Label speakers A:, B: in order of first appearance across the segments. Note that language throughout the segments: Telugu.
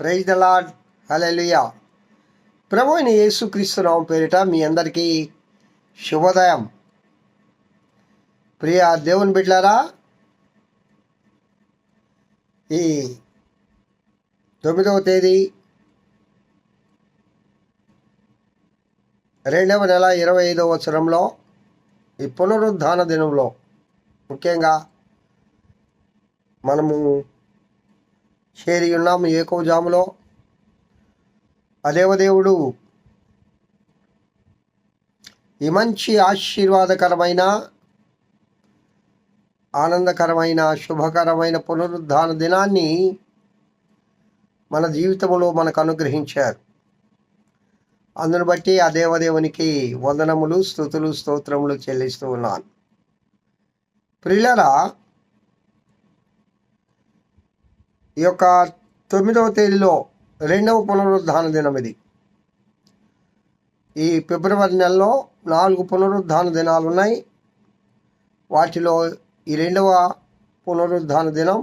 A: ప్రైజ్ ద లాడ్ హలెలుయా ప్రభు అయిన యేసుక్రీస్తునామం పేరిట మీ అందరికీ శుభోదయం. ప్రియ దేవుని బిడ్లారా ఈ తొమ్మిదవ తేదీ రెండవ నెల ఇరవై ఐదవ సంవత్సరంలో ఈ పునరుద్ధాన దినంలో ముఖ్యంగా మనము చేరి ఉన్నాము ఏకోజాములో అదేవదేవుడు ఈ మంచి ఆశీర్వాదకరమైన ఆనందకరమైన శుభకరమైన పునరుద్ధాన దినాన్ని మన జీవితంలో మనకు అనుగ్రహించారు. అందును బట్టి ఆ దేవదేవునికి వందనములు స్థుతులు స్తోత్రములు చెల్లిస్తూ ఉన్నాను. ప్రిల్లరా ఈ యొక్క తొమ్మిదవ తేదీలో రెండవ పునరుద్ధాన దినం ఇది ఈ ఫిబ్రవరి నెలలో నాలుగు పునరుద్ధాన దినాలు ఉన్నాయి వాటిలో ఈ రెండవ పునరుద్ధాన దినం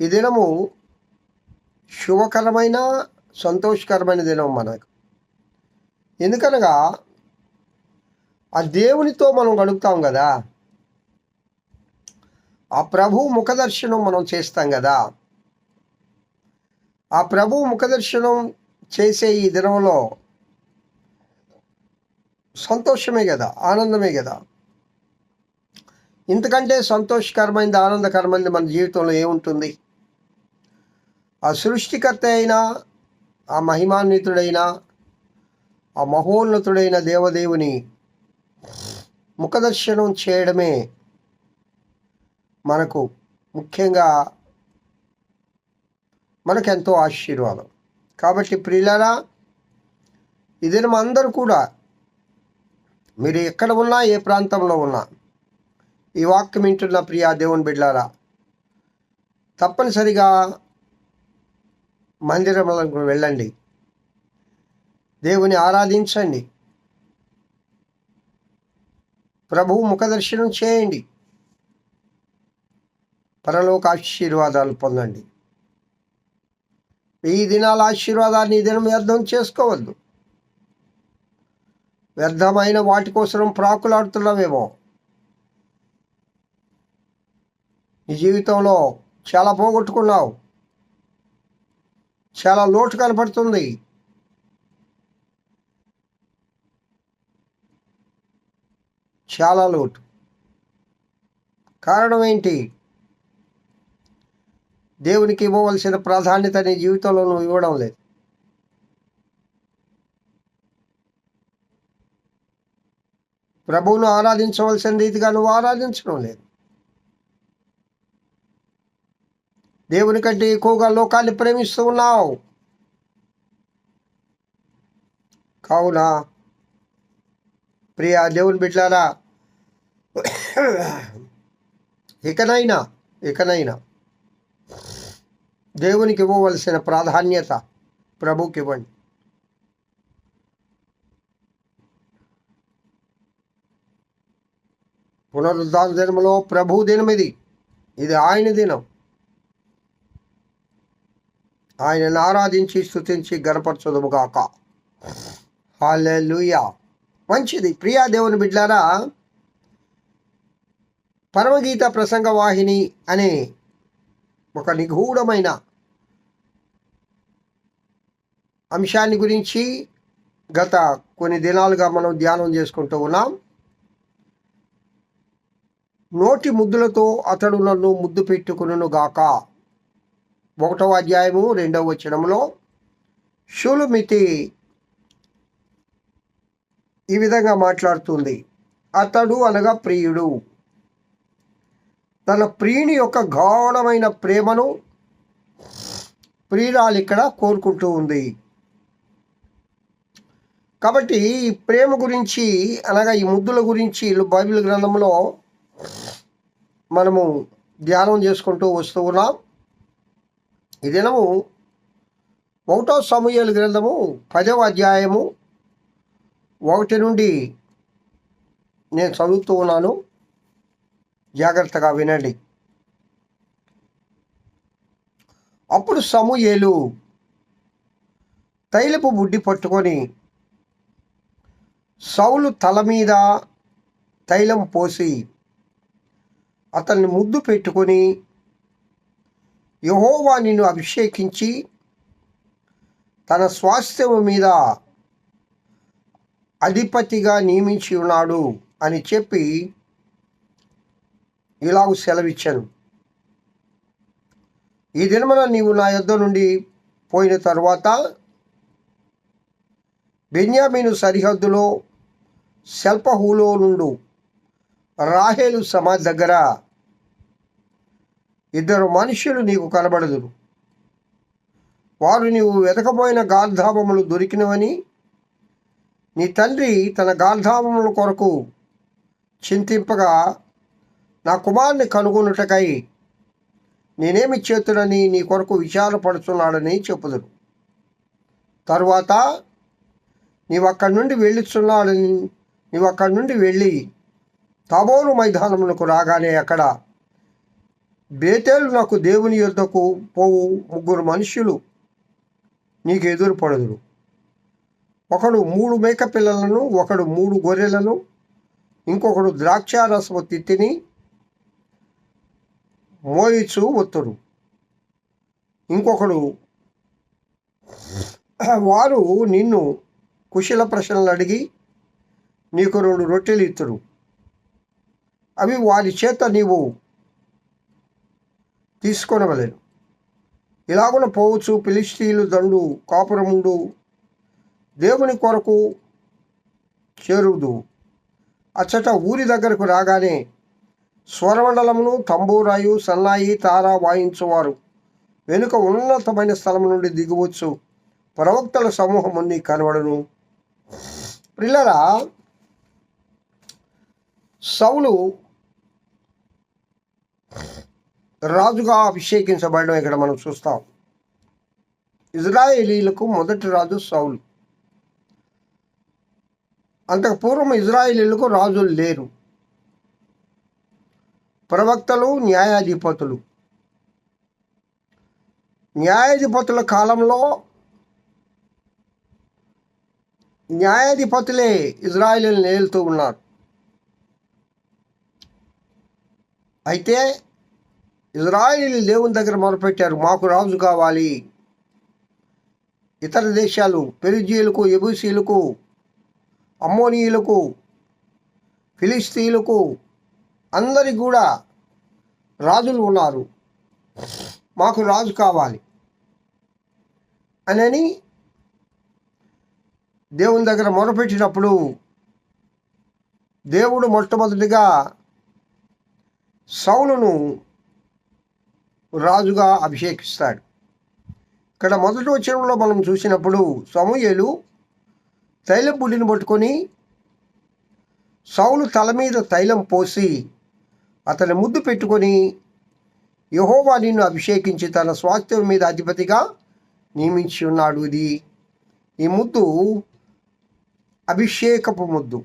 A: ఈ దినము శుభకరమైన సంతోషకరమైన దినం మనకు. ఎందుకనగా ఆ దేవునితో మనం గడుపుతాం కదా. ఆ ప్రభు ముఖదర్శనం మనం చేస్తాం కదా. ఆ ప్రభు ముఖదర్శనం చేసే ఈ దినంలో సంతోషమే కదా ఆనందమే కదా. ఇంతకంటే సంతోషకరమైనది ఆనందకరమైనది మన జీవితంలో ఏముంటుంది? ఆ సృష్టికర్త అయినా ఆ మహిమాన్వితుడైన ఆ మహోన్నతుడైన దేవదేవుని ముఖదర్శనం చేయడమే మనకు ముఖ్యంగా మనకెంతో ఆశీర్వాదం. కాబట్టి ప్రియులరా ఇది అందరూ కూడా మీరు ఎక్కడ ఉన్నా ఏ ప్రాంతంలో ఉన్నా ఈ వాక్యం వింటున్న ప్రియా దేవుని బిడ్డారా తప్పనిసరిగా మందిరంలో వెళ్ళండి. దేవుని ఆరాధించండి. ప్రభువు ముఖదర్శనం చేయండి. పరలోక ఆశీర్వాదాలు పొందండి. ఈ దినాల ఆశీర్వాదాన్ని ఈ దినం వ్యర్థం చేసుకోవద్దు. వ్యర్థమైన వాటి కోసం ప్రాకులాడుతున్నామేమో. నీ జీవితంలో చాలా పోగొట్టుకున్నావు. చాలా లోటు కనపడుతుంది. చాలా లోటు. కారణం ఏంటి? దేవునికి ఇవ్వవలసిన ప్రాధాన్యత నీ జీవితంలో నువ్వు ఇవ్వడం లేదు. ప్రభువును ఆరాధించవలసిన రీతిగా నువ్వు ఆరాధించడం లేదు. దేవుని కంటే ఎక్కువగా లోకాన్ని ప్రేమిస్తూ ఉన్నావు. కావున ప్రియ దేవుని బిడ్డారా ఇకనైనా ఇకనైనా దేవునికి ఇవ్వవలసిన ప్రాధాన్యత ప్రభుకి ఇవ్వండి. పునరుద్ధాన దినంలో ప్రభు దినం ఇది. ఇది ఆయన దినం. ఆయనను ఆరాధించి స్థుతించి గణపరచదుముగాక. హాలే లూయా మంచిది. ప్రియా దేవుని బిడ్డారా పరమగీత ప్రసంగ వాహిని అనే ఒక నిగూఢమైన అంశాన్ని గురించి గత కొన్ని దినాలుగా మనం ధ్యానం చేసుకుంటూ ఉన్నాం. నోటి ముద్దులతో అతడు నన్ను ముద్దు పెట్టుకును గాక. ఒకటవ అధ్యాయము రెండవ వచనంలో షులుమితి ఈ విధంగా మాట్లాడుతుంది. అతడు అనగా ప్రియుడు. తన ప్రియుని యొక్క గాఢమైన ప్రేమను ప్రియురాలు ఇక్కడ కోరుకుంటూ ఉంది. కాబట్టి ఈ ప్రేమ గురించి అనగా ఈ ముద్దుల గురించి బైబిల్ గ్రంథంలో మనము ధ్యానం చేసుకుంటూ వస్తూ ఉన్నాం. ఈ దినము ఒకటో సమూహల గ్రంథము పదవ అధ్యాయము ఒకటి నుండి నేను చదువుతూ ఉన్నాను. జాగ్రత్తగా వినండి. అప్పుడు సమూయేలు తైలపు బుడ్డి పట్టుకొని సౌలు తల మీద తైలం పోసి అతన్ని ముద్దు పెట్టుకొని యహోవా నిన్ను అభిషేకించి తన స్వాస్థ్యము మీద అధిపతిగా నియమించి ఉన్నాడు అని చెప్పి ఇలాగ సెలవిచ్చాను. ఈ దినమున నీవు నా యుద్ధ నుండి పోయిన తర్వాత బెన్యామీను సరిహద్దులో సెల్పహూలో నుండు రాహేలు సమాధి దగ్గర ఇద్దరు మనుషులు నీకు కనబడదురు. వారు నీవు వెతకపోయిన గార్ధాపములు దొరికినవని నీ తండ్రి తన గార్ధాపముల కొరకు చింతింపగా నా కుమారుని కనుగొనుటకై నేనేమి చేతునని నీ కొరకు విచారపడుతున్నాడని చెప్పుదురు. తరువాత నీవు అక్కడి నుండి వెళ్ళిస్తున్నాడని నీవు అక్కడి నుండి వెళ్ళి తబోలు మైదానములకు రాగానే అక్కడ బేతేలు నాకు దేవుని యుద్ధకు పోవు ముగ్గురు మనుషులు నీకు ఎదురుపడదురు ఒకడు మూడు మేక పిల్లలను ఒకడు మూడు గొర్రెలను ఇంకొకడు ద్రాక్షారసము తిత్తిని మోయిచు ఒత్తుడు. ఇంకొకడు వారు నిన్ను కుశల ప్రశ్నలు అడిగి నీకు రెండు రొట్టెలు ఇత్తుడు అవి వారి చేత నీవు తీసుకొనవలేను. ఇలాగున పోవచ్చు పిలిస్తీలు దండు కాపురముండు దేవుని కొరకు చేరుదు అచ్చట ఊరి దగ్గరకు రాగానే స్వరమండలమును తంబూరాయు సన్నాయి తార వాయించువారు. వెనుక ఉన్నతమైన స్థలం నుండి దిగవచ్చు. ప్రవక్తల సమూహం నీ కనబడును. పిల్లరా సౌలు రాజుగా అభిషేకించబడడం ఇక్కడ మనం చూస్తాం. ఇజ్రాయేలీలకు మొదటి రాజు సౌలు. అంతకు పూర్వం ఇజ్రాయేలీలకు రాజులు లేరు. ప్రవక్తలు న్యాయాధిపతులు. న్యాయాధిపతుల కాలంలో న్యాయాధిపతులే ఇజ్రాయిల్ నేలుతూ ఉన్నారు. అయితే ఇజ్రాయిల్ దేవుని దగ్గర మొదలుపెట్టారు మాకు రాజు కావాలి. ఇతర దేశాలు పెరుజీలకు ఎబుసీలకు అమ్మోనీయులకు ఫిలిస్తీన్లకు అందరికి కూడా రాజులు ఉన్నారు. మాకు రాజు కావాలి. అని దేవుని దగ్గర మొరపెట్టినప్పుడు దేవుడు మొట్టమొదటిగా సౌలును రాజుగా అభిషేకిస్తాడు. ఇక్కడ మొదటి వచనంలో మనం చూసినప్పుడు సమూయేలు తైలం పుడిని పట్టుకొని సౌలు తల మీద తైలం పోసి అతని ముద్దు పెట్టుకొని యహోవా నిన్ను అభిషేకించి తన స్వాస్థ్యం మీద అధిపతిగా నియమించి ఉన్నాడు ఇది. ఈ ముద్దు అభిషేకపు ముద్దు.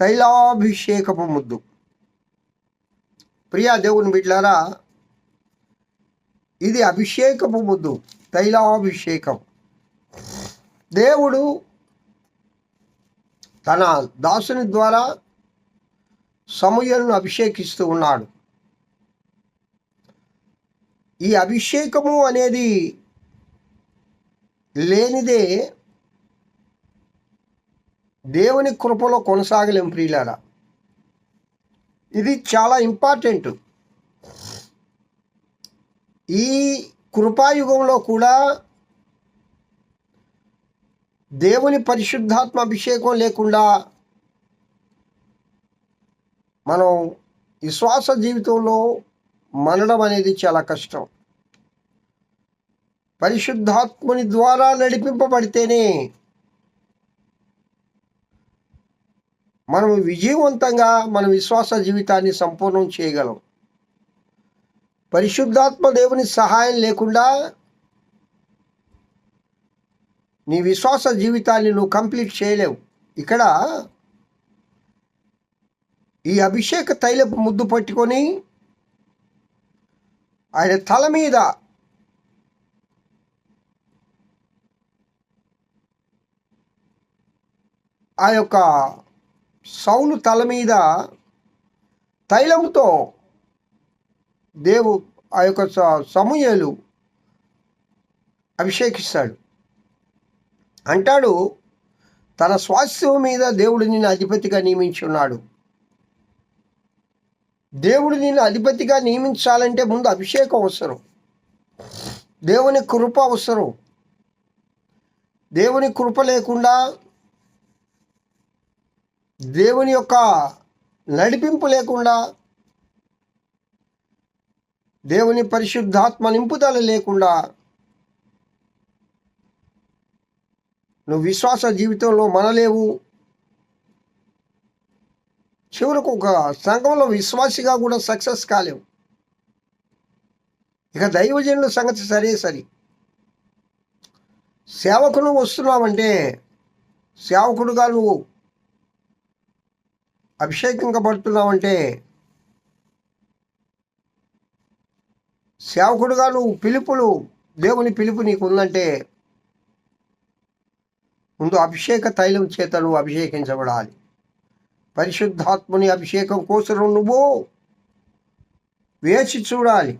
A: తైలాభిషేకపు ముద్దు. ప్రియా దేవుని బిడ్డారా ఇది అభిషేకపు ముద్దు తైలాభిషేకం. దేవుడు తన దాసుని ద్వారా సమూయలను అభిషేకిస్తూ ఉన్నాడు. ఈ అభిషేకము అనేది లేనిదే దేవుని కృపలో కొనసాగలేం ప్రియులారా. ఇది చాలా ఇంపార్టెంట్. ఈ కృపాయుగంలో కూడా దేవుని పరిశుద్ధాత్మ అభిషేకం లేకుండా మనం విశ్వాస జీవితంలో మనడం అనేది చాలా కష్టం. పరిశుద్ధాత్ముని ద్వారా నడిపింపబడితేనే మనం విజయవంతంగా మన విశ్వాస జీవితాన్ని సంపూర్ణం చేయగలం. పరిశుద్ధాత్మ దేవుని సహాయం లేకుండా నీ విశ్వాస జీవితాన్ని నువ్వు కంప్లీట్ చేయలేవు. ఇక్కడ ఈ అభిషేక తైలపు ముద్దు పట్టుకొని ఆయన తల మీద ఆ యొక్క సౌలు తల మీద తైలముతో దేవు ఆ యొక్క సమూహలు అభిషేకిస్తాడు. అంటాడు తన స్వాస్థ్యం మీద దేవుడు నిన్ను అధిపతిగా నియమించున్నాడు. దేవుడు నేను అధిపతిగా నియమించాలంటే ముందు అభిషేకం అవసరం. దేవుని కృప అవసరం. దేవుని కృప లేకుండా దేవుని యొక్క నడిపింపు లేకుండా దేవుని పరిశుద్ధాత్మ నింపుదల లేకుండా నువ్వు విశ్వాస జీవితంలో మనలేవు. చివరకు ఒక సంఘంలో విశ్వాసిగా కూడా సక్సెస్ కాలేవు. ఇక దైవజనుల సంగతి సరే సరి. సేవకును వస్తున్నావంటే సేవకుడుగా నువ్వు అభిషేకింపబడుతున్నావంటే సేవకుడుగా నువ్వు పిలుపులు దేవుని పిలుపు నీకు ఉందంటే ముందు అభిషేక తైలం చేత నువ్వు అభిషేకించబడాలి. పరిశుద్ధాత్ముని అభిషేకం కోసం నువ్వు? వేచి చూడాలి.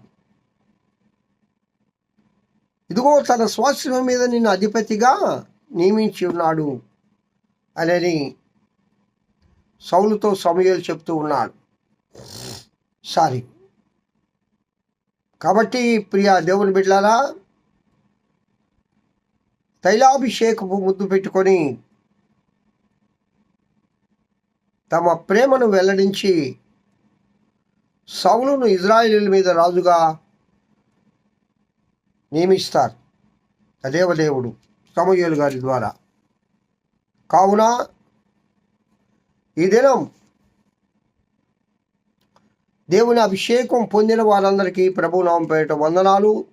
A: ఇదిగో తన స్వాస్థ్యం మీద నిన్ను అధిపతిగా నియమించి ఉన్నాడు. అనేది సౌలుతో సమయాలు చెప్తూ ఉన్నాడు. సారీ. కాబట్టి ప్రియా దేవుని బిడ్డారా తైలాభిషేకపు ముద్దు పెట్టుకొని తమ ప్రేమను వెల్లడించి సౌలును ఇజ్రాయిలీల మీద రాజుగా నియమిస్తారు. దేవదేవుడు సమయోలు గారి ద్వారా. కావున ఈ దినం దేవుని అభిషేకం పొందిన వారందరికీ ప్రభునామం పేట వందనాలు.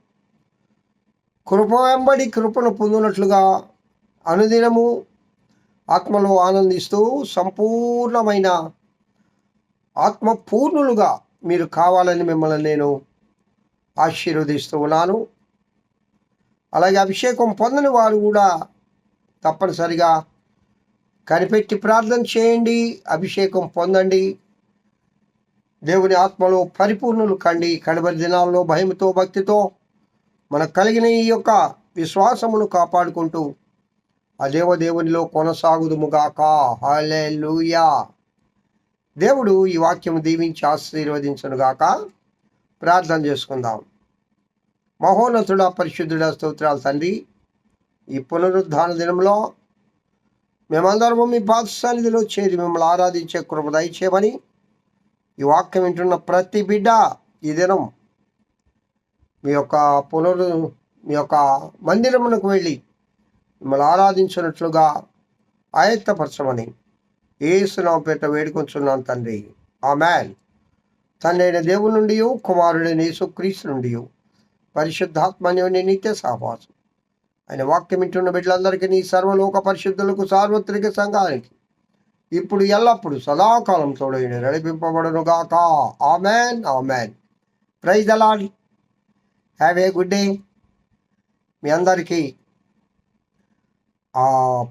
A: కృప వెంబడి కృపను పొందినట్లుగా అనుదినము ఆత్మలో ఆనందిస్తూ సంపూర్ణమైన ఆత్మ పూర్ణులుగా మీరు కావాలని మిమ్మల్ని నేను ఆశీర్వదిస్తూ ఉన్నాను. అలాగే అభిషేకం పొందని వారు కూడా తప్పనిసరిగా కనిపెట్టి ప్రార్థన చేయండి అభిషేకం పొందండి. దేవుని ఆత్మలో పరిపూర్ణులు కండి. కడబరి దినాల్లో భయంతో భక్తితో మనకు కలిగిన ఈ యొక్క విశ్వాసమును కాపాడుకుంటూ ఆ దేవదేవునిలో కొనసాగుదుముగాక. లూయా దేవుడు ఈ వాక్యం దీవించి ఆశీర్వదించనుగాక. ప్రార్థన చేసుకుందాం. మహోన్నతుడ పరిశుద్ధుడ స్తోత్రాలు తండ్రి. ఈ పునరుద్ధాన దినంలో మేమందరము మీ పాద సన్నిధిలో చేరి మిమ్మల్ని ఆరాధించే కృప దయచేయమని ఈ వాక్యం వింటున్న ప్రతి బిడ్డ ఈ దినం మీ యొక్క పునరు మీ యొక్క మందిరమునకు వెళ్ళి మిమ్మల్ని ఆరాధించినట్లుగా ఆయత్తపరచమని ఏసునామ పేట వేడుకొంచున్నాను తండ్రి. ఆ తండ్రి అయిన దేవుని నుండి కుమారుడైన యేసుక్రీస్తు నుండి పరిశుద్ధాత్మని నిత్య సహవాసం ఆయన వాక్యం వింటున్న బిడ్డలందరికీ నీ సర్వలోక పరిశుద్ధులకు సార్వత్రిక సంఘానికి ఇప్పుడు ఎల్లప్పుడు సదాకాలం తోడైన నడిపింపబడును గాక amen amen. Praise the lord have a good day. మీ అందరికీ ఆ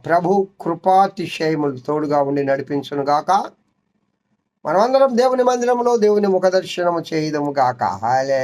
A: ప్రభు కృపాతిశయములు తోడుగా ఉండి నడిపించును గాక. మనమందరం దేవుని మందిరంలో దేవుని ముఖదర్శనము చేయదము గాక. హాలే